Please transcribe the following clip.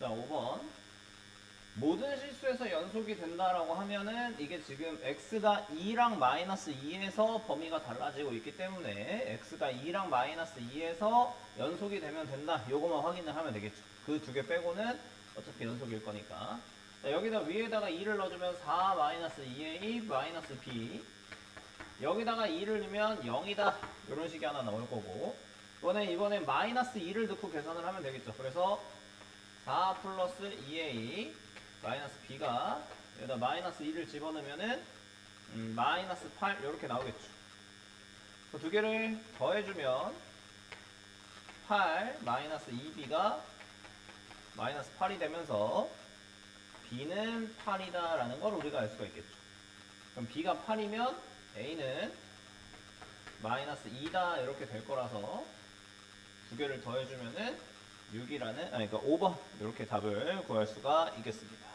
자, 5번. 모든 실수에서 연속이 된다라고 하면은 이게 지금 x가 2랑 마이너스 2에서 범위가 달라지고 있기 때문에 x가 2랑 마이너스 2에서 연속이 되면 된다. 요거만 확인을 하면 되겠죠. 그 두 개 빼고는 어차피 연속일 거니까. 자, 여기다 위에다가 2를 넣어주면 4 마이너스 2a 마이너스 b. 여기다가 2를 넣으면 0이다. 이런 식이 하나 나올 거고. 이번에 이번에 마이너스 2를 넣고 계산을 하면 되겠죠. 그래서 4 플러스 2a 마이너스 b가 여기다 마이너스 2를 집어넣으면은 음, 마이너스 8 이렇게 나오겠죠. 그 두 개를 더해주면 8 마이너스 2b가 마이너스 8이 되면서 b는 8이다 라는 걸 우리가 알 수가 있겠죠. 그럼 b가 8이면 a는 마이너스 2다 이렇게 될 거라서 두 개를 더해주면은 6이라는 아니 그러니까 5번 이렇게 답을 구할 수가 있겠습니다.